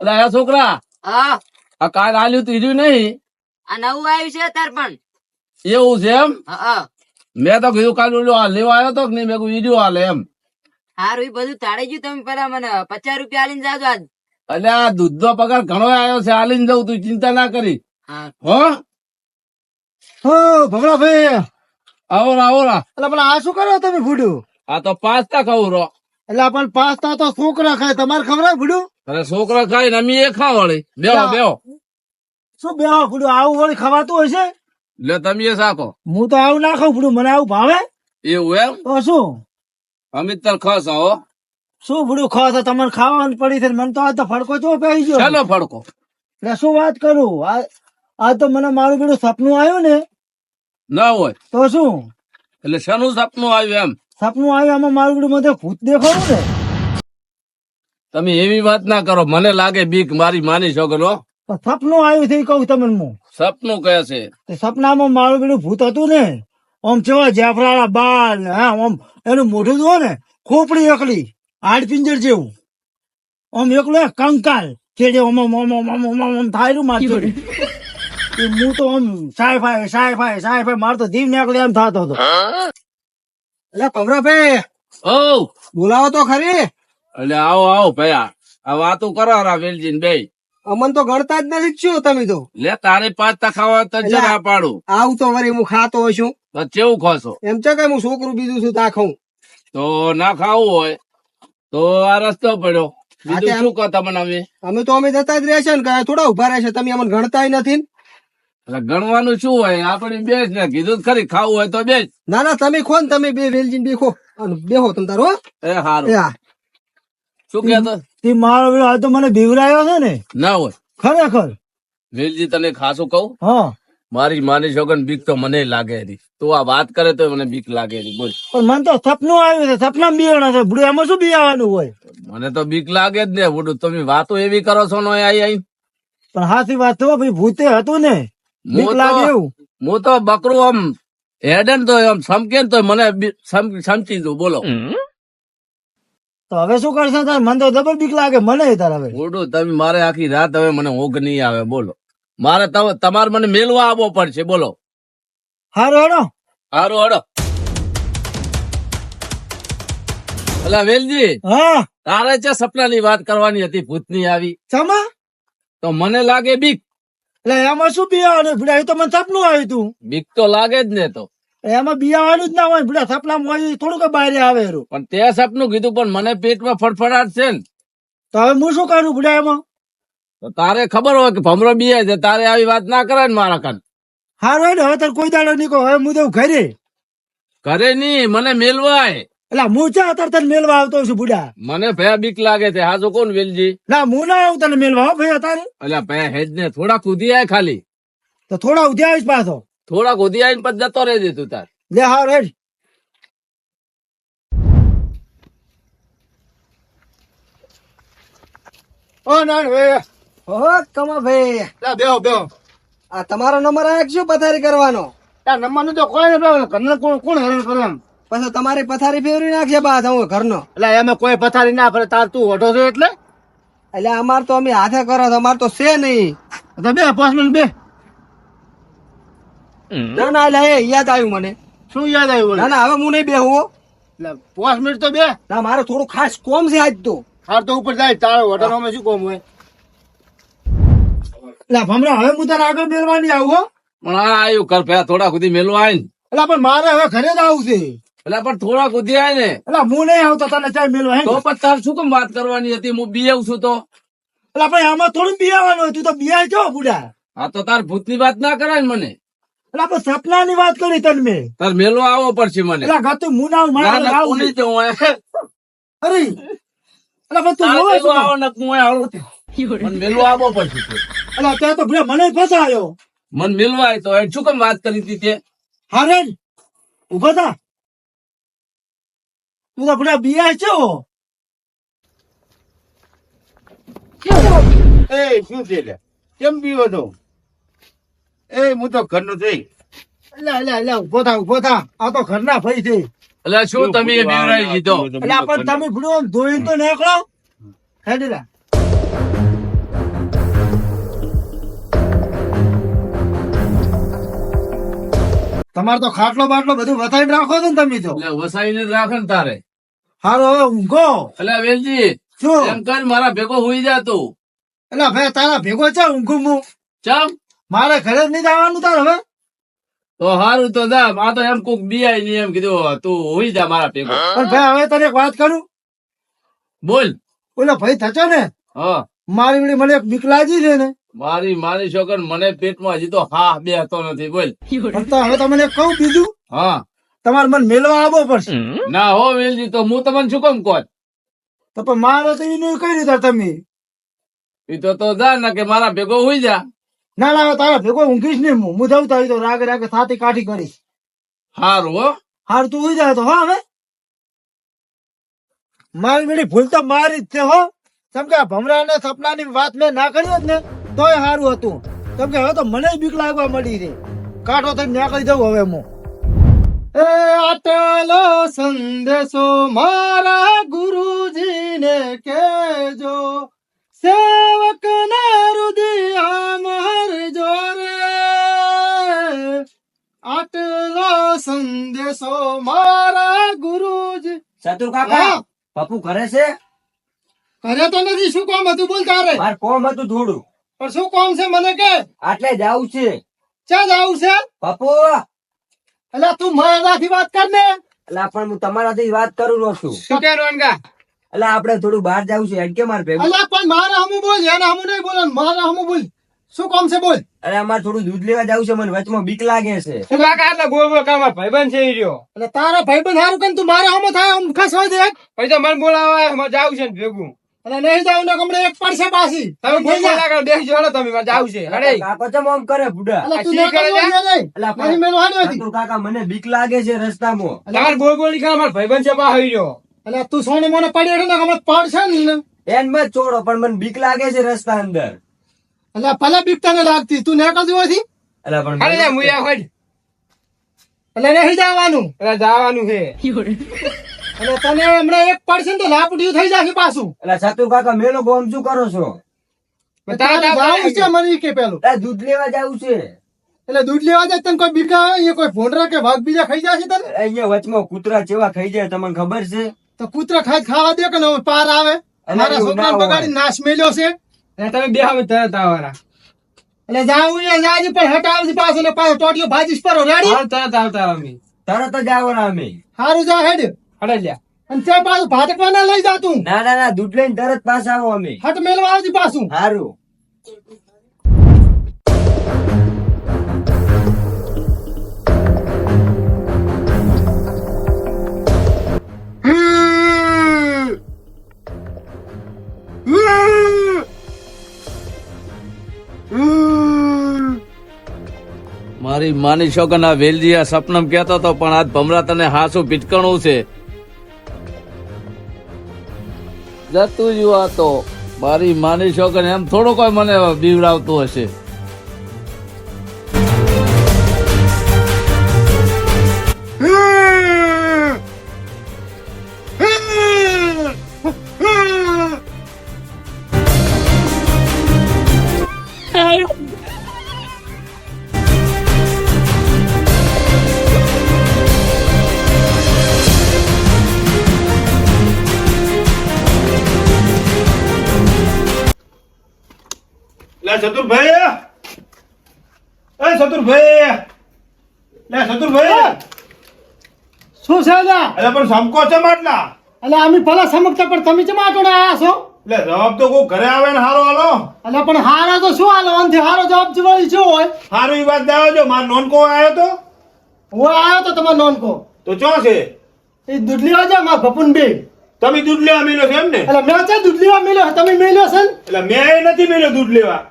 આ છોકરા હા. આ કાલ આલ્યું ત્રીજું નહીં? આ નવું આવ્યું છે તાર પણ. એવું છે એમ? હા મેં તો કીધું કાલ ઓલો આ લેવા આવ્યો તો કે નહીં? મેં કીધું ઈડ્યું હાલે એમ. હારું ઈ બધું તાળી ગયું તમે પેલા મને પચાસ રૂપિયા આલીને જાજો આજ. એટલે આ દૂધનો પગાર ઘણો આવ્યો છે આલીને જવું તું ચિંતા ના કરી. હા. હો? હો ભમરાભાઈ. આવો રા, આવો રા. એટલે પણ આ શું કરો તમે ભૂડું? આ તો પાસ્તા ખાવું રો. એટલે પણ પાસ્તા તો છોકરા ખાય તમારે ખબર ભૂડું? અરે છોકરા ખાય ને અમે એ ખાવા વળી બેહો. બેહો. શું બે ભૂડું આવું વળી ખવાતું હશે? લે તમે એ સાકો. હું તો આવું ના ખાઉં ભૂડું મને આવું ભાવે? એવું એમ? તો શું? અમિત તર ખાસ આવો. શું ભૂડું ખાવા તો તમને ખાવાનું પડી છે મને તો આ તો ફડકો ચો પહેરી ગયો. ચાલો ફડકો? એટલે શું વાત કરું? આ આ તો મને મારું પેલું સપનું આવ્યું ને. ના હોય. તો શું? એટલે શાનું સપનું આવ્યું એમ? સપનું આવ્યું આમાં મારું પેલું મને ભૂત દેખાડું ને. તમે એવી વાત ના કરો મને લાગે બીક મારી માની છોકરો સપનું આવ્યું છે કઉ તમને હું. સપનું કહે છે. સપનામાં મારું પેલું ભૂત હતું ને. આમ ચેવા જાફરાળા બાલ આમ એનું મોઢું જુઓ ને ખોપડી એકલી હાડ જેવું. આમ એકલો કંકાલ કે ઓમ થાય ઓમ ઓમ ઓમ હું તો આમ સાહેબ આવે સાહેબ આવે સાહેબ આવે મારે તો જીવ નીકળે એમ થતો હતો. એટલે પમરાભાઈ ઓ બોલાવો તો ખરી. એટલે આવો આવો ભયા આ વાતો કરો વેલજીન બે અમન તો ગણતા જ નથી છો તમે તો? લે તારે પાંચ તા ખાવા તો પાડું. આવું તો વળી હું ખાતો છું. તો કેવું ખોશો? એમ છે કે હું છોકરું બીજું છું તા ખાઉં? તો ના ખાવું હોય તો આ રસ્તો પડ્યો. બીજું શું કહો તમને અમે અમે તો અમે જતા જ રહેશે ને થોડા ઊભા રહેશે તમે અમને ગણતાય નથી એટલે ગણવાનું શું હોય? આપણે બેસ ને કીધું ખરી ખાવું હોય તો બેસ ના ના તમે ખો ને તમે બે વેલજીને બેખો બેહો તમ તારો? એ હા. શું કહેતો તે? મારો આ તો મને બીવરાયો છે ને. ના હોય. ખરેખર? વેલજી તને ખાસું કહું? હા. મારી માની છોકર બીક તો મને લાગે હતી તું આ વાત કરે તો મને બીક લાગે હતી બોલ. પણ મને તો સપનું આવ્યું છે સપના બિયાણા છે. બુડું એમાં શું બિયાવાનું હોય? મને તો બીક લાગે જ ને બુડું તમે વાતો એવી કરો છો ને આઈ આઈ પણ હાથી વાત તો ભાઈ ભૂતે હતું ને. બીક લાગે એવું. હું તો બકરું આમ હેડન તો આમ સમકે ને તો મને બી- સમ- સમજી દઉં. બોલો. તો હવે શું કરશે? તાર મને તો ડબલ બીક લાગે. મને તાર હવે. બોડું તમે મારે આખી રાત હવે મને ઊંઘ નહીં આવે. બોલો. મારે તમ- તમારે મને મેલવા આવવો પડશે. બોલો. હારો હડો. હારો હડો. અલા વેલજી. હા. તારે છે સપનાની વાત કરવાની હતી? ભૂતની આવી. સમા તો મને લાગે બીક. એટલે એમાં શું બી આવે તો મને સપનું આવ્યું તું. બીક તો લાગે જ ને તો. એમાં બિયાવાનું જ ના હોય ભલે સપનામાં હોય થોડુંક બહાર આવે એરું. પણ તે સપનું કીધું પણ મને પેટમાં ફડફડાટ છે ને. તો હવે હું શું કરું ભલે એમાં? તો તારે ખબર હોય કે ભમરો બીએ છે તારે આવી વાત ના કરે ને મારા કાન. હારો ને હવે તારે કોઈ દાડો નહીં કહો હવે હું તો ઘરે. ઘરે નહીં મને મેલવાય. એટલે હું ચા અત્યારે તને મેલવા આવતો છું બુડા મને ભયા બીક લાગે છે. હાજો કોણ વેલજી? ના હું ના આવું તને મેલવા ભાઈ અત્યારે. એટલે ભયા હેજ ને થોડા કૂદી આય ખાલી. તો થોડા ઉધી આવીશ પાછો. થોડા કૂદી આવીને પછી જતો રહેજે તું તાર. લે હા હેડ ઓ નાન ભાઈ હો કમા ભાઈ લા બેહો બેહો. આ તમારો નંબર આ શું પથારી કરવાનો? આ નંબરનું તો કોઈ ઘરને કોણ કોણ હરણ કરે પછી તમારી પથારી ફેરવી નાખશે બાદ હું ઘરનો. એટલે એમે કોઈ પથારી ના ફરે તાર તું ઓઢો છો એટલે? એટલે અમાર તો અમે હાથે કરો અમાર તો છે નહીં. બે પાંચ મિનિટ બે ના ના લે યાદ આવ્યું મને. શું યાદ આવ્યું ના ના હવે હું નહીં બેહું એટલે પાંચ મિનિટ તો બે. ના મારે થોડું ખાસ કોમ છે આજ તો. હાર તો ઉપર જાય તારો હોટલમાં શું કોમ હોય? એટલે ભમરા હવે હું તારા આગળ મેળવાની આવું હો. પણ આ આવ્યું કર પેલા થોડા સુધી મેલવા આય ને. એટલે પણ મારે હવે ઘરે જ આવું છે. એટલે પણ થોડા સુધી આય ને. એટલે હું નહીં આવતો તને ચાય મેળવા હે તો પણ તાર શું કેમ વાત કરવાની હતી? હું બી આવું છું તો. એટલે પણ આમાં થોડું બી આવવાનું તું તો બી આવજો બુડા. આ તો તાર ભૂતની વાત ના કરાય ને મને. એટલે આપણે વાત કરી તને મેં. તાર મેલો આવો પડશે મને. એટલે ગાતું હું ના આવું, મારે આવું. કોની છે. જવું અરે એટલે તું જોવે શું? આવો ને હું પડશે તું. એટલે ત્યાં તો ભૂલા મને ફસાયો. મને મેલવા આય તો એ શું કેમ વાત કરી હતી તે? હારે ઊભા થા. તું તો ભૂલા બિયાય છો. એ શું છે કેમ પીવો તો એ હું તો ઘરનો જોઈ એટલે આ તો ઘરના તો તમારે તો ખાટલો બાટલો બધું વસાઈને રાખો છો ને તમે તો. વસાઈને રાખે ને તારે. હારો હવે ઊંઘો. એટલે વેલજી શું? એમ મારા ભેગો હોઈ જા તું. એટલે ભાઈ તારા ભેગો છે ઊંઘું હું? ચમ? મારે ઘરે જ નહીં જવાનું તાર હવે? તો હારું તો જા આ તો એમ કોક બિયાય નહીં એમ કીધું તું હોઈ જા મારા ભેગો. પણ ભાઈ હવે તને એક વાત કરું? બોલ. ઓલો ભાઈ થચો ને? હા. મારી વળી મને એક બીક લાગી છે ને? મારી મારી છોકર મને પેટમાં હજી તો હા બે હતો નથી બોલ. હવે તમને કહું બીજું? હા. તમારે મને મેળવા આવવો પડશે. ના હો વેલજી તો હું તમને શું કેમ કહું તો પણ મારે તો એનું કઈ રીતે તમે. એ તો તો જા ને કે મારા ભેગો હોઈ જા. ના ના તારા ભેગો ઊંઘીશ નહીં હું હું તારી તો રાગે રાગે થાતી કાઠી કરીશ. હારું હો. હાર તું ઉઈ જાય તો હા હવે. મારી મેળી ભૂલ તો મારી જ છે હો. કેમ કે ભમરા ને સપનાની વાત મેં ના કરી હોત ને તોય સારું હતું. કેમ કે હવે તો મને બીક લાગવા મળી રે કાંઠો થઈને નીકળી જવું હવે હું એ આટલો સંદેશો મારા ગુરુજીને કેજો. સંદેશો મારા ગુરુજ. સતુ કાકા પપ્પુ ઘરે છે? કરે તો નથી શું કામ હતું? બોલ તારે. માર કોમ હતું થોડું. પણ શું કામ છે મને કે? આટલે જાવું છે. ક્યાં જાવું છે? પપ્પુ! એટલે તું મારાથી વાત કર ને. એટલે પણ હું તમારાથી વાત કરું રહ્યો છું. શું કે રોનગા? એટલે આપણે થોડું બહાર જવું છે. એમ કે મારે ભેગું? એટલે પણ મારા હમું બોલ એના હમું નહીં બોલ મારા હમું બોલ. શું કામ છે બોલ? અરે અમારે થોડું દૂધ લેવા જવું છે મને વચમાં બીક લાગે છે. કાકા આટલા ગોળ ગોળ કામ ભાઈબંધ છે ઈ રહ્યો. એટલે તારા ભાઈબંધ હારું કે તું મારા હમો થાય આમ હોય દેખ પછી તો મને બોલાવા મારે જાવું છે ને ભેગું. અને નહીં જાવ ને કમરે એક પડશે પાછી. તમે બોલ ના કરો બેસી જાઓ તમે મારે જાવું છે. અરે કાકો તો આમ કરે બુડા? એટલે તું ના કરે કરવો છે? મેનો. એટલે નહીં. હતી. કાકા મને બીક લાગે છે રસ્તામાં. તાર ગોળ ગોળ કામ મારા ભાઈબંધ છે બા હઈ રહ્યો. એટલે તું સોને મોને પડ્યો ને હમણાં પડશે ને એન મત છોડો પણ મને બીક લાગે છે રસ્તા અંદર. એટલે ભલે બીક તને લાગતી તું નેકળ હોતી એટલે પણ અરે જા મુયા હોય એટલે નહીં જવાનું. અરે જવાનું છે. એટલે તને હમણે એક પડશે તો લાપડ્યું થઈ જશે પાછું. એટલે છતું કાકા મેલો ગોમ શું કરો છો? જાવું છે. મને કે પેલું. એ દૂધ લેવા જવું છે. એટલે દૂધ લેવા જાય તને કોઈ બીકા અહીંયા કોઈ ભોંડરા કે વાઘ બીજા ખાઈ જશે તને? અહીંયા વચમાં કૂતરા જેવા ખાઈ જાય તમને ખબર છે? તો કૂતરા ખાઈ ખાવા દે કે ન પાર આવે? મારા છોકરાને બગાડી નાશ મેલ્યો છે. તમે બે હવે તરત આવવાના એટલે જાવું ને જાજી પણ હટાવજી પાછો ને પાછો ટોટીઓ ભાજીશ પરો. રેડી હા તરત આવતા અમે. તરત જ આવવાના અમે. હારું જા હેડ. હડે લ્યા. અને ત્યાં પાછું ભાટકવા ના લઈ જા તું. ના ના ના દૂધ લઈને તરત પાછા આવો અમે. હટ મેલવા આવજી પાછું. સારું મારી માની છોકર ના વેલજી આ સપનમ કેતો હતો, પણ આજ ભમરા તને હાસું ભીટકણું છે. જતું જ આ તો મારી માની છોકર એમ થોડું કોઈ મને બીવડાવતું હશે. લે ચતુરભાઈ એ ચતુરભાઈ લે ચતુરભાઈ શું છે દા અરે પણ સમકો છે માટલા. એટલે અમે ભલા સમકતા પણ તમે ચમ આટોડા આયા છો? લે જવાબ તો કોઈ ઘરે આવે ને હારો હાલો. એટલે પણ હારા તો શું હાલો? અંતે હારો જવાબ જવાળી શું હોય? હારું ઈ વાત દાવો જો મારો નોનકો આવ્યો તો. હું આવ્યો તો તમારો નોનકો. તો ચો છે? એ દૂધ લેવા જાય મારા ભપુન બે. તમે દૂધ લેવા મેલ્યો છે એમ ને એટલે મેં છે દૂધ લેવા મેલ્યો તમે મેલ્યો છે એટલે મેં નથી મેલ્યો દૂધ લેવા.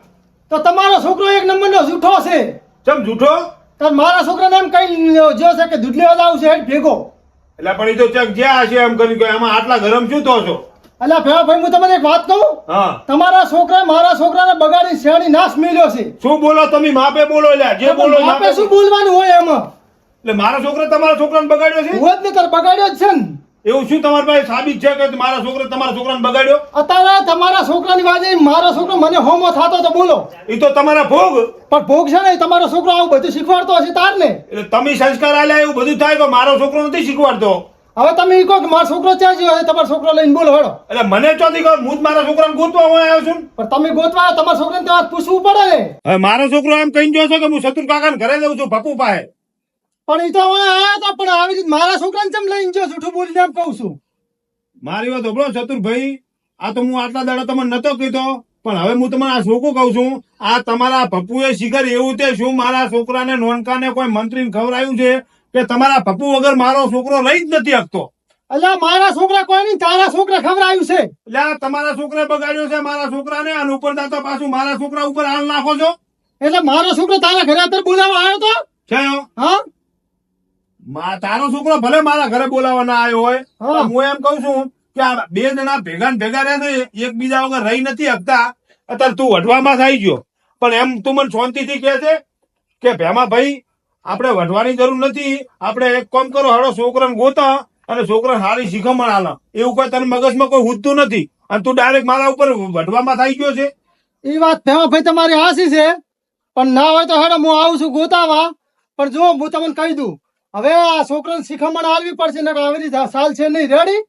તો તમારો છોકરો એક નંબરનો જૂઠો છે. ચમ જૂઠો? તાર મારા છોકરાને એમ કઈ જો છે કે દૂધ લેવા જાવ છે હેડ ભેગો. એટલે પણ એ તો ચક જ્યાં હશે એમ કરી આમાં આટલા ગરમ શું તો છો? એટલે ભેવા ભાઈ હું તમને એક વાત કહું? હા. તમારા છોકરા મારા છોકરાને બગાડી શેણી નાશ મેલ્યો છે. શું બોલો તમે માપે બોલો એટલે જે બોલો માપે શું બોલવાનું હોય એમાં? એટલે મારા છોકરા તમારા છોકરાને બગાડ્યો છે? હું જ નહીં તાર બગાડ્યો જ છે ને. એવું શું તમારી પાસે સાબિત છે કે મારા છોકરો તમારા છોકરાને બગાડ્યો? અત્યારે તમારા છોકરાની વાત મારો છોકરો મને હોમો થતો તો બોલો. એ તો તમારા ભોગ. પણ ભોગ છે ને તમારો છોકરો આવું બધું શીખવાડતો હશે તાર ને. એટલે તમે સંસ્કાર આલ્યા એવું બધું થાય તો મારો છોકરો નથી શીખવાડતો. હવે તમે કહો કે મારો છોકરો ત્યાં ગયો છે? તમારો છોકરો લઈને બોલો હેડો. એટલે મને ચોથી કહો હું જ મારા છોકરાને ગોતવા હું આવ્યો છું પણ તમે ગોતવા તમારા છોકરાને તમારે પૂછવું પડે ને. હવે મારો છોકરો એમ કહીને ગયો છે કે હું શત્રુ કાકાને ઘરે જઉં છું પપ્પુ પાસે. પણ એ તો હવે આયા હતા પણ આવી રીતે મારા છોકરાને કેમ લઈને જો જૂઠું બોલીને એમ કહું છું. મારી વાત હોભળો ચતુરભાઈ આ તો હું આટલા દાડા તમને નતો કીધો પણ હવે હું તમને આ કહું છું આ તમારા પપ્પુએ શિખર એવું તે શું મારા છોકરાને નોનકાને કોઈ મંત્રીને ખવડાયું છે કે તમારા પપ્પુ વગર મારો છોકરો રહી જ નથી શકતો? એટલે મારા છોકરા કોઈ નહીં તારા છોકરા ખવડાયું છે. એટલે આ તમારા છોકરા બગાડ્યો છે મારા છોકરાને અને ઉપર દાતો પાછું મારા છોકરા ઉપર હાલ નાખો છો? એટલે મારો છોકરો તારા ઘરે બોલાવવા આવ્યો તો? છે હા? તારો છોકરો ભલે મારા ઘરે બોલાવવાના આવ્યો હોય હું. એમ કઉ છું કે આ બે જણા ભેગા ને ભેગા રહે ને એકબીજા વગર રહી નથી હકતા અત્યારે તું વઢવામાં થઈ ગયો. પણ એમ તું મને શાંતિથી કહે છે કે ભેમા ભાઈ આપણે વઢવાની જરૂર નથી. આપણે એક કામ કરો હળો છોકરાને ગોતા અને છોકરાને સારી શીખમણ આલે. એવું કોઈ તને મગજમાં કોઈ હુજતું નથી. અને તું ડાયરેક્ટ મારા ઉપર વઢવામાં થઈ ગયો છે. એ વાત ભેમા ભાઈ તમારી હાસી છે. પણ ના હોય તો હેડો હું આવું છું ગોતાવા. પણ જો હું તમને કહી દઉં. હવે આ છોકરાને શીખમણ આવવી પડશે ને આવી સાલ છે નહીં. રેડી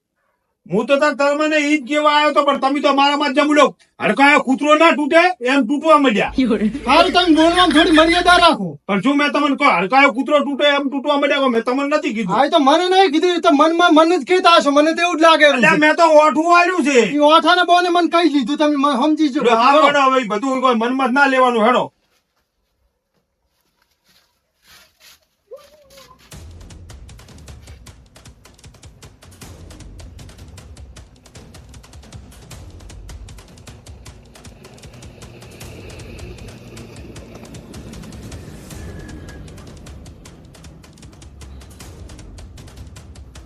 હું તો તાર તમને ઈ જ કેવા આવ્યો તો પણ તમે તો મારામાં જમડો હડકાયો કૂતરો ના તૂટે એમ તૂટવા મળ્યા સારું તમે બોલવામાં થોડી મર્યાદા રાખો. પણ શું મેં તમને કહો હડકાયો કૂતરો તૂટે એમ તૂટવા મળ્યા મેં તમને નથી કીધું. હા તો મને નહીં કીધું તો મનમાં મને જ કહેતા હશો મને તો એવું જ લાગે એટલે મેં તો ઓઠું આવ્યું છે. એ ઓઠાને બોને મને કહી દીધું તમે સમજી જો હા હવે બધું કોઈ મનમાં જ ના લેવાનું હેડો.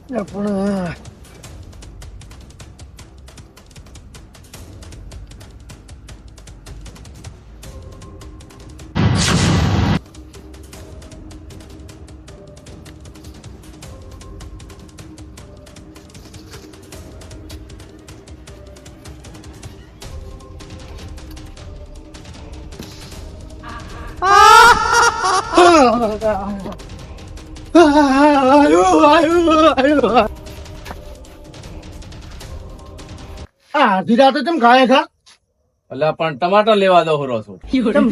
પણ આયુ આયુ આયુ આ ધીરા તો કેમ ખાય ખા? એટલે પણ ટમાટર લેવા દો હરો છું.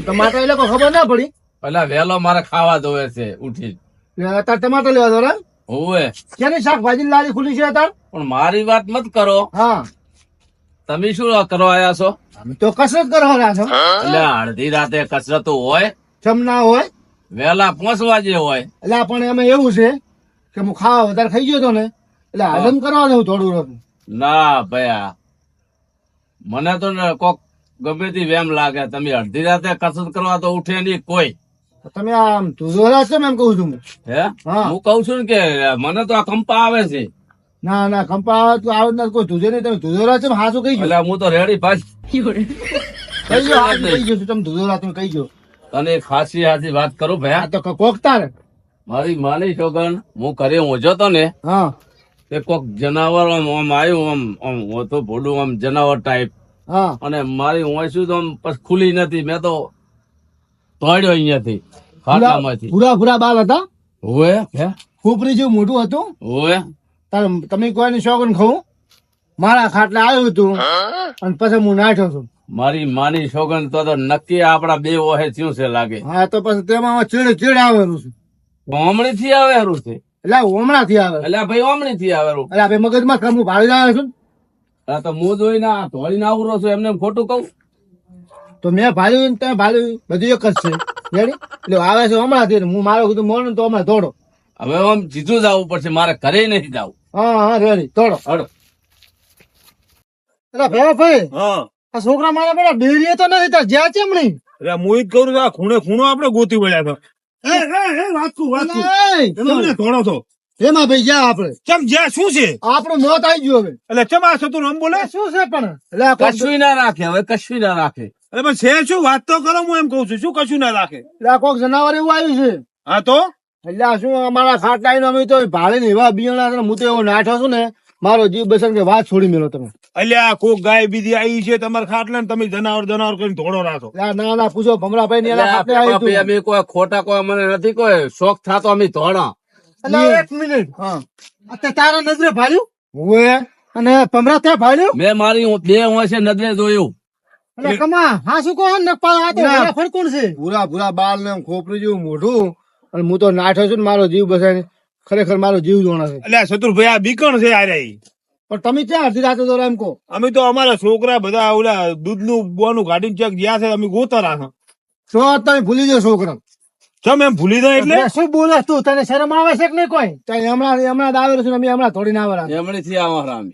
ટમાટર એ લોકો ખબર ના પડી? એટલે વેલો મારે ખાવા દોવે છે ઉઠી અત્યારે ટમાટર લેવા દો રે હોવે. ક્યાંની શાકભાજી લારી ખુલી છે અત્યારે પણ મારી વાત મત કરો. હા. તમે શું કરવા આવ્યા છો? અમે તો કસરત કરવાના છો. એટલે અડધી રાતે કસરતો હોય. ચમ ના હોય. વહેલા પાંચ વાગે હોય. એટલે પણ એમાં એવું છે કે હું ખાવા વધારે ખાઈ ગયો તો ને એટલે હજમ કરવાનું થોડું રહું ના ભયા મને તો ને કોક ગમે તે વેમ લાગે. તમે અડધી રાતે કસરત કરવા તો ઉઠે નહીં કોઈ. તમે આમ તુજોરા છે એમ કહું છું હે. હા. હું. કહું છું કે મને તો આ કંપા આવે છે. ના ના કંપા તું આવે ના કોઈ તુજે નહીં. તમે તુજોરા છે હાસું કહી ગયો. એટલે હું તો રેડી ભાઈ. કહી ગયો કહી ગયો તમે તુજોરા તમે કહી ગયો. તને એક ખાસી હાથી વાત કરું આ ભયા તો કોક તારે. મારી માની છોકન હું ઘરે ઊંઝો તો ને હા. તે કોક જનાવર આમ આમ આવ્યું આમ આમ હું તો ભોડું આમ જનાવર ટાઈપ હા. અને મારી ઓછું તો આમ પછી ખુલી નથી. મેં તો તોડ્યો અહીંયાથી ખાટામાંથી ભૂરા ભૂરા બાલ હતા? હોય હે? ખોપરી જેવું મોટું હતું? હોય તારે તમે કોઈની શોખન ખાવું મારા ખાટલે આવ્યું હતું અને પછી હું નાઠ્યો છું. મારી માની છોકન તો તો નક્કી આપડા બે ઓહે થયું છે લાગે. હા તો પછી તેમાં ચીડ ચીડ આવેલું છે. ઓમણી થી આવેલું છે. એટલે હમણાં થી આવે. એટલે ભાઈ ઓમણી થી આવેલું. એટલે આપણે મગજમાં કમું ભાળી આવે છું? આ તો હું જોઈને ધોળી ના આવરો છું એમને ખોટું કહું. તો મેં ભાળ્યું ને તમે ભાવ્યું બધું એક જ છે. રેડી? એટલે આવે છે હમણાં થી હું મારો કીધું મોડું તો હમણાં દોડો. હવે આમ જીતું જવું પડશે મારે ઘરે નહીં જવું હા હા રેડી દોડો. હડો એટલે ભેવા ભાઈ હા. આ છોકરા મારા પેલા ડેરીએ તો નથી તાર જ્યાં ચેમ નહીં એટલે હું જ કહું છું આ ખૂણે ખૂણો આપણે ગોતી વળ્યા તો એ એ એ વાંચું વાંચું તો એમાં ભાઈ જ્યાં આપણે? ચમ જ્યાં શું છે? આપણું મોત આવી ગયું હવે. એટલે ચમ આ થતું આમ બોલે? શું છે પણ? એટલે કશું ના રાખે હવે કશું ના રાખે. પણ છે શું? વાત તો કરો હું એમ કઉ છું. શું કશું ના રાખે? એટલે કોક જનાવર એવું આવ્યું છે? હા તો? એટલે શું અમારા ખાટલા અમે તો ભાડે ને એવા બિયાણા હું તો એવો નાઠો છું ને મારો જીવ બસન કે વાત છોડી મેલો તમે. અલ્યા કોક ગાય બીજી આવી છે તમારે ખાટલે ને તમે જનાવર જનાવર કરીને ધોડો રાખો. ના ના પૂછો ભમરાભાઈ ની આવી અમે કોઈ ખોટા કોઈ મને નથી કોઈ શોખ થાતો અમે ધોળા. એક મિનિટ. તારા નજરે ભાળ્યું ઓએ અને ભમરા ત્યાં ભાળ્યું મેં મારી બે વર્ષે નજરે જોયું. એટલે કમા હા શું કહો ને આ તો. ભલા છે. ભૂરા ભૂરા બાલ ને ખોપરી જેવું મોઢું. અને હું તો નાઠો છું ને મારો જીવ બસાય ખરેખર મારો જીવ જોણા છે. અલ્યા શત્રુભાઈ આ બીકણ છે આ ઈ. પણ તમે ક્યાં અડધી રાતે દોરા એમ કહો? અમે તો અમારા છોકરા બધા ઓલા દૂધનું બોનું ગાડીને ચેક જ્યાં છે અમે ગોતા રાખા શું તમે ભૂલી જાઓ છોકરા. ચમ એમ ભૂલી દો એટલે? શું બોલે તું? તને શરમ આવે છે કે નહીં કોઈ? ત્યાં હમણાં હમણાં આવે છે અમે હમણાં થોડી ના આવે હમણાં થી અમારા અમે.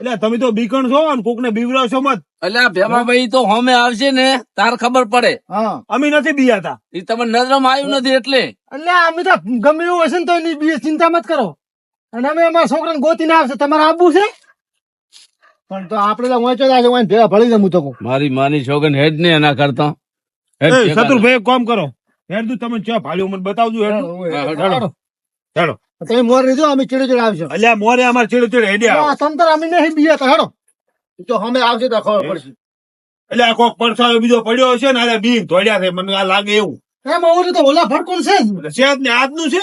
એટલે તમે તો બીકણ છો અને કોકને બીવડાવશો મત. એટલે ભેમાભાઈ તો હોમે આવશે ને તાર ખબર પડે. અમે નથી બીયાતા. એ તમને નજરમાં આવ્યું નથી એટલે. એટલે અમે તો ગમે એવું હશે ને તો એની ચિંતા મત કરો. અને અમે અમારા છોકરાને ગોતીને આવશે. તમારે આવવું છે? પણ તો આપડે તો વાંચો છે વાંચ ભેગા ભળી જમું તો મારી માની છોકન હેડ ને એના કરતા. શત્રુભાઈ એક કામ કરો. હેડું તમે ચા ભાડ્યું મને બતાવજો હેડ. હેડો. તમે મોર લીધો અમે ચીડે ચીડે આવશો અલ્યા મોરે અમાર ચેડે ચેડે હેડે આવો. આ તમ તાર અમે નહીં બીયા તો હેડો. તો અમે આવશે તો ખબર પડશે. એટલે આ કોક પડછાયો બીજો પડ્યો હશે ને આ બી ધોડ્યા છે મને આ લાગે એવું. એમ ઓલું તો ઓલા ફટકોણ છે. સેજ ને આજનું છે?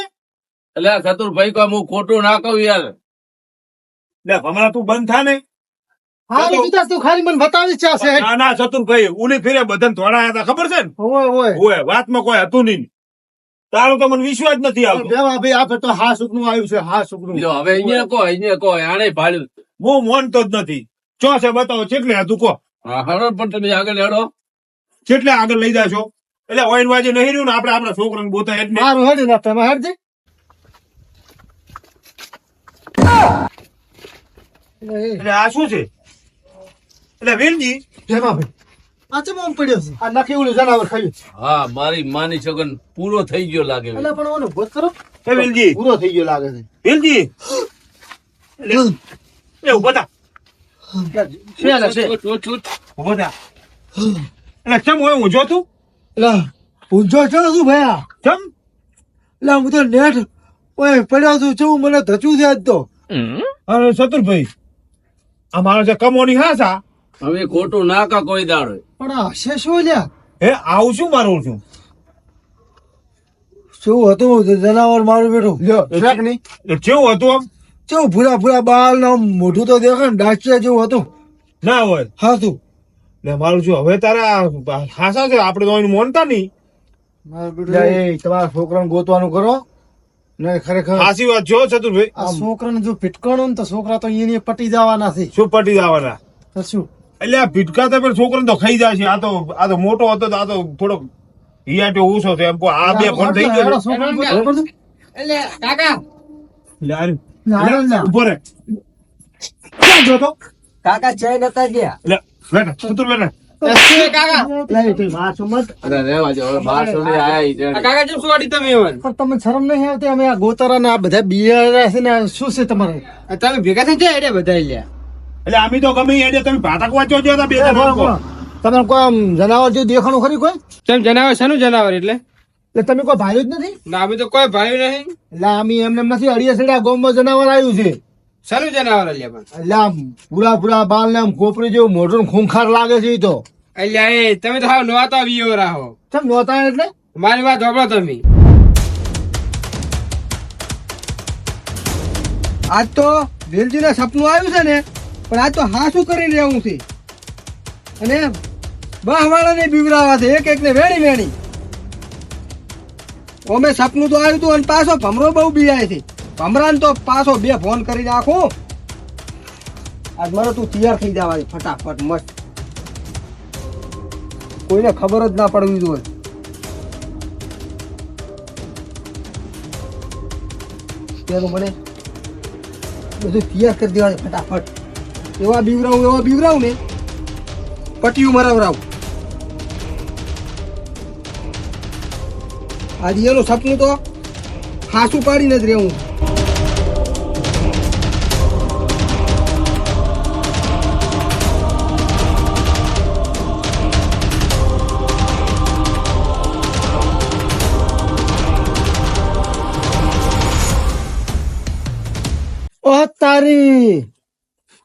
એટલે આ ચતુરભાઈ કોઈ હું ખોટું ના કહું યાર. એટલે હમણાં તું બંધ થા ને? હા તું ખાલી મને બતાવી છે છે. ના ના ચતુરભાઈ ઉલી ફેરે બધાને ધોડાયા હતા ખબર છે ને? ઓય ઓય ઓય વાતમાં કોઈ હતું નહીં. તારો તો મને વિશ્વાસ નથી આવતો. બેવા ભાઈ આપે તો હા સુખનું આવ્યું છે હા સુખનું હવે અહીંયા કો અહીંયા કો આને ભાડ્યું હું મોનતો જ નથી. ચો છે બતાવો ચેટલે હતું કો? હા પણ તમે આગળ હેડો ચેટલે આગળ લઈ જાશો? એટલે ઓઈન વાજે નહીં રહ્યું ને આપણે આપણા છોકરાને બોતા એટલે મારું હેડી ના તમે હેડજે. એટલે આ શું છે? એટલે વેલજી જેમાં ભાઈ. આ ચમ આમ પડ્યો છે? આ નખી ઓલું જનાવર ખાયું હા મારી માની છોકન પૂરો થઈ ગયો લાગે એટલે પણ ઓનો ભોત કરો હે વિલજી. પૂરો થઈ ગયો લાગે છે. વિલજી. એ ઊભો થા. છે ને છે. છૂટ, છૂટ. ઊભો થા. એટલે કેમ હોય હું જોતું એટલે ઊંઝો છો શું ભયા? ચમ? એટલે હું તો નેટ ઓય પડ્યો છું છું મને ધચું છે આજ તો? અરે શત્રુભાઈ આ મારો જે કમોની હાસા? હવે ખોટું ના કા કોઈ દાડો. પણ હશે શું લ્યા? હે આવું શું મારું છું? શું હતું? જનાવર મારું બેઠું. લ્યો નહીં? કેવું હતું આમ? કેવું ભૂરા ભૂરા બાલ ને મોઢું તો દેખે ને ડાચિયા જેવું હતું. ના હોય. હા તું. લે મારું છું હવે તારા હાસા છે? આપણે તો એનું મોનતા નહીં. તમારા છોકરાને ગોતવાનું કરો. ને ખરેખર હાસી વાત છો ચતુરભાઈ. આ છોકરાને જો ફિટકાણું ને તો છોકરા તો અહીંયા પટી જવાના છે. શું પટી જવાના? શું? એટલે આ ભીટકાતા પણ છોકરો તો ખાઈ જાય છે. આ તો આ તો મોટો હતો તો આ તો થોડોક હિયાટો ઓછો છે. એમ કો આ બે ફોન થઈ ગયો. એટલે કાકા. લાર આ રહ્યું. હેડો, લે, લ્યા. ક્યાં જોતો કાકા ચય નતા ગયા. લે બેટા સુવાડી તમે તમને શરમ નહીં આવતી? અમે આ ગોતારા ને આ બધા બિયારા છે ને શું છે તમારે? તમે ભેગા થઈ જાય બધા લ્યા. એટલે અમે તો ગમે એડે તમે ભાતક વાંચો છો બે. તમને કોઈ જનાવર જેવું દેખાણું ખરી કોઈ? તેમ જનાવર શાનું જનાવર એટલે? એટલે તમે કોઈ ભાર્યું જ નથી? ના અમે તો કોઈ ભાઈ નહીં. એટલે અમે એમને એમ નથી અડીએ સડિયા ગામમાં જનાવર આવ્યું છે. શાનું જનાવર અલ્યા પણ? એટલે આમ પૂરા પૂરા બાલ ને આમ કોપરી જેવું મોઢું ને ખૂંખાર લાગે છે ઈ તો. એટલે એ તમે તો હાવ નોતા વિયો રાહો તમે નોતા એટલે? મારી વાત સાંભળો તમે. આજ તો વેલજીને સપનું આવ્યું છે ને? પણ આજ તો હા શું કરી રહેવું છે. અને બહવાળાને બીવરાવા છે, એક એકને વેણી વેણી. ઓમે સપનું તો આવ્યું હતું અને પાછો ભમરો બહુ બીવાય છે. ભમરાને તો પાછો બે ફોન કરી નાખો. આજ મારો તું તૈયાર થઈ જવા ફટાફટ, મસ્ત. કોઈને ખબર જ ના પડવી જોઈએ. પેલું મને બધું તૈયાર કરી દેવા ફટાફટ. એવા બીવરાવું એવા બીવરાવ ને પટિયું મરાવરાવું આજે એનું સપનું તો હાસું પાડીને જ રહેવું. તારી!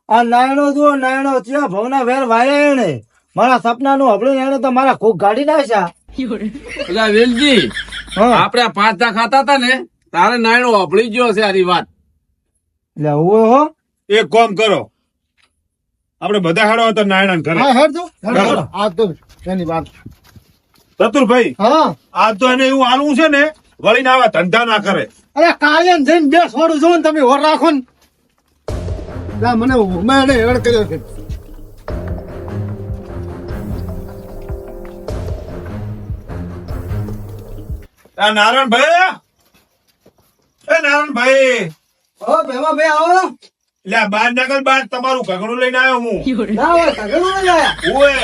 આ નાયણો જુઓ નાયણો ત્યાં ભવના વેર વાયા એને મારા સપનાનું હબળું એને તો મારા કોક ગાડી નાખ્યા. એટલે વેલજી હા. આપણે પાંચતા ખાતા હતા ને તારે નાયણો હબળી ગયો છે આરી વાત. એટલે હું હો. એક કોમ કરો. આપણે બધા હાડો હતા નાયણા કરે હા. આ તો એની વાત. ચતુરભાઈ હા. આ તો એને એવું આલવું છે ને વળીને આવા ધંધા ના કરે. અરે કાયમ જઈને બે છોડું જો ને તમે હોર રાખો ને. જા મને મેં એને હેડ કર્યો છે નારાયણ ભાઈ. એ નારાયણભાઈ ઓ ભેમા ભાઈ આવો. આ બાર નગર બાર તમારું ઘગડું લઈને આવ્યો હું. ના હોય કાગળો લઈ આયા ઓએ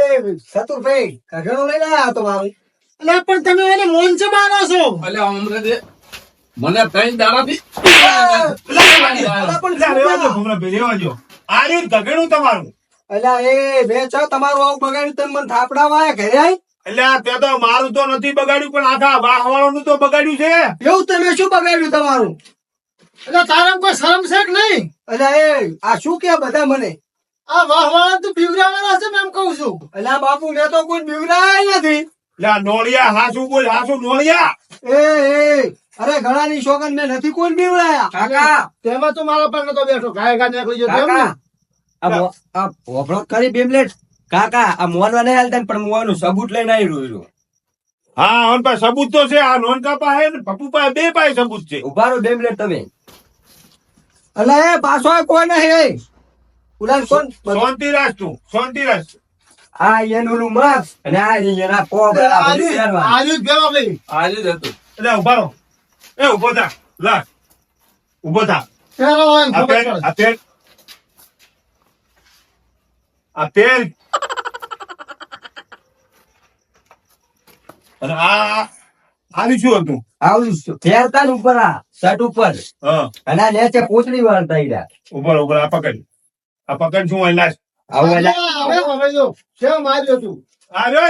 એ સતુરભાઈ કાગળો લઈને આવ્યા તમારું. એટલે પણ તમે એને છે મારો છો. એટલે દે મને કઈ દાડાથી એટલે આ રીત ઘગડું તમારું. અલ્યા એ બે છ તમારું આવું બગાડ્યું તમે મને થાપડા વાયા ઘરે આઈ? એટલે તે તો મારું તો નથી બગાડ્યું પણ આખા વાહવાળાનું તો બગાડ્યું છે. એવું તમે શું બગાડ્યું તમારું? એટલે તારા કોઈ શરમ છે કે નહીં? અલ્યા એ આ શું કે બધા મને? આ વાહવાળા તો બીવરાવાના છે મેં એમ કહું છું. અલા બાપુ મેં તો કોઈ બીવરાયા નથી. એટલે આ નોળિયા હાસુ બોલ હાસુ નોળિયા? એ એ અરે ઘણાની શોકન મેં નથી કોઈ બીવડાયા. કાકા! તેમાં તો મારા પર નતો બેઠો. ગાય ગા નીકળી ગયો તેમ કાકા! આ વફળો કરી બેમલેટ. કાકા આ મોનવા નહીં હાલતા પણ મોવાનું સબૂત લઈને આવી રહ્યું હા ઓન પાસે સબૂત તો છે. આ નોન કાપા હે ને પપ્પુ પાસે બે પાસે સબૂત છે. ઊભા રહો બેમલેટ તમે. અલા એ પાછો આ કોઈ નહીં એ. ઉલાન કોણ શાંતિ રાખ તું. શાંતિ રાખ. આ એનું માસ અને આ એના કોબ આ બધું આજુ જ ભેગા ભાઈ આજે જ હતું. એટલે ઊભા રહો. એ ઊભો થા. લા. ઊભો થા. આ પેન આ પેન. આ પેન. અને આ આની શું હતું? આવું ફેરતા ઉપર આ શર્ટ ઉપર. હા. અને આ નીચે વાળતા ઈ ઉપર ઉપર આ પકડ. આ પકડ શું હોય લાશ આવું હવે હવે જો કેમ માર્યો તું? આ રે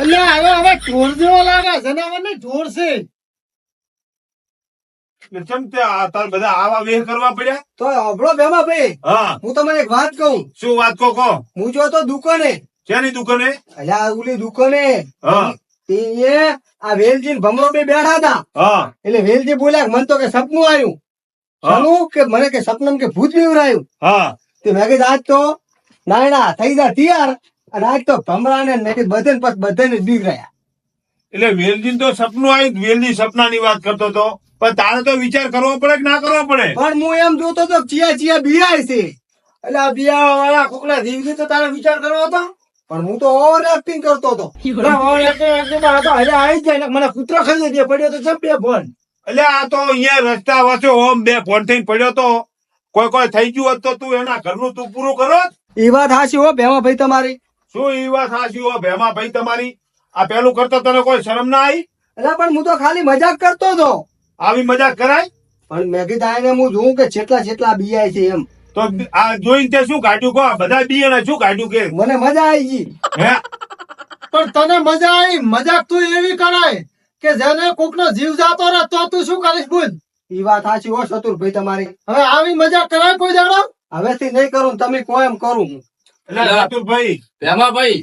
એટલે હવે હવે ઢોર જેવો લાગે જનાવર ને ઢોર છે. એટલે તે આ તાર બધા આવા વેહ કરવા પડ્યા? તો હબળો ભેમા ભાઈ. હા. હું તમને એક વાત કહું. શું વાત કહો કહો? હું જો તો દુકાને. ક્યાંની દુકાને? અલ્યા ઓલી દુકાને. હા. તે આ વેલજી ભમરો બે બેઠા હતા. હા. એટલે વેલજી બોલ્યા મને તો કે સપનું આવ્યું. હા. કે મને કે સપનમ કે ભૂત બીવરાયું હા. તે મેં કીધું આજ તો નાયણા થઈ જા તૈયાર અને આજ તો ભમરા ને મેં કીધું બધે પછી બધાને બીવરાયા. એટલે વેલજી તો સપનું આવ્યું વેલજી સપનાની વાત કરતો હતો પણ તારે તો વિચાર કરવો પડે કે ના કરવો પડે? પણ હું એમ જોતો તો ચિયા ચિયા બિયાય છે. એટલે આ બિયા વાળા કોકના જીવથી તો તારે વિચાર કરવો હતો? પણ હું તો ઓવર એક્ટિંગ કરતો હતો. હારે આવી જાય મને કૂતરો ખાઈ દે પડ્યો તો છે બે ફોન. એટલે આ તો અહીંયા રસ્તા વચ્ચે ઓમ બે ફોન થઈને પડ્યો તો કોઈ કોઈ થઈ ગયું હોત તો તું એના ઘરનું તું પૂરું કરો એ વાત હાશી હો ભેમા ભાઈ તમારી. શું એ વાત હાશી હો ભેમા ભાઈ તમારી? આ પેલું કરતો તને કોઈ શરમ ના આવી? એટલે પણ હું તો ખાલી મજાક કરતો હતો. આવી મજા કરાય? પણ મેગી દાયને હું જોઉં કે છેટલા છેટલા બિયાય છે એમ. તો આ જોઈને તે શું કાઢ્યું કહો? બધા બી એને શું કાઢ્યું કે? મને મજા આવી ગઈ. હે? પણ તને મજા આવી મજાક તું એવી કરાય કે જેને કોકનો જીવ જાતો રહે તો તું શું કરીશ બોલ? એ વાત સાચી હો શત્રુભાઈ તમારી. હવે આવી મજા કરાય કોઈ દાડો? હવેથી નહીં કરું તમે કોઈ એમ કરું એટલે ચતુરભાઈ એમાં ભાઈ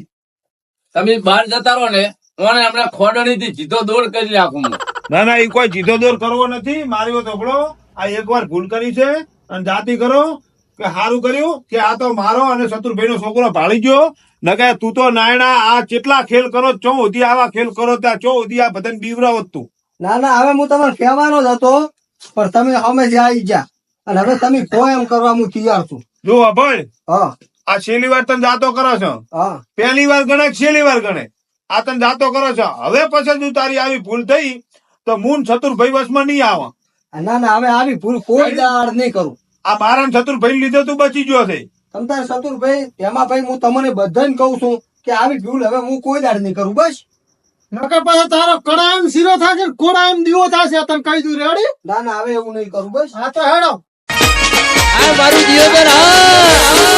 તમે બહાર જતા રહો ને ઓને હમણાં ખોડણી થી જીતો દોડ કરી નાખું હું. ના ના એ કોઈ જીધો દોર કરવો નથી. માર્યો વાત આ એક વાર ભૂલ કરી છે અને જાતિ કરો કે સારું કર્યું કે આ તો મારો અને શત્રુભાઈ નો છોકરો ભાળી ગયો. નકે તું તો નાયણા આ કેટલા ખેલ કરો ચો ઉધી આવા ખેલ કરો ત્યાં ચો ઉધી આ બધાને બીવરાવો તું. ના ના હવે હું તમને કહેવાનો જ હતો પણ તમે અમે જે આવી ગયા. અને હવે તમે કહો એમ કરવા હું તૈયાર છું. જો ભાઈ હા. આ છેલ્લી વાર તમે જાતો કરો છો? હા. પહેલી વાર ગણે છેલ્લી વાર ગણે આ તમે જાતો કરો છો? હવે પછી જો તારી આવી ભૂલ થઈ. તો મૂન ચતુરભાઈ વસમાં નહીં આવે. ના ના હવે આવી ભૂલ કોઈ દાડ નહીં કરું. આ મારા ચતુરભાઈ લીધે તું બચી ગયો છે. તમ તારે શત્રુભાઈ એમાં ભાઈ હું તમને બધાને કહું છું કે આવી ભૂલ હવે હું કોઈ દાડ નહીં કરું બસ. નકર પછી તારો કડા એમ શીરો થશે ને કોડા એમ દીવો થશે તને કહી દઉં રેડી ના ના હવે એવું નહીં કરું બસ. હા તો હેડો. આ મારું જીવન હા.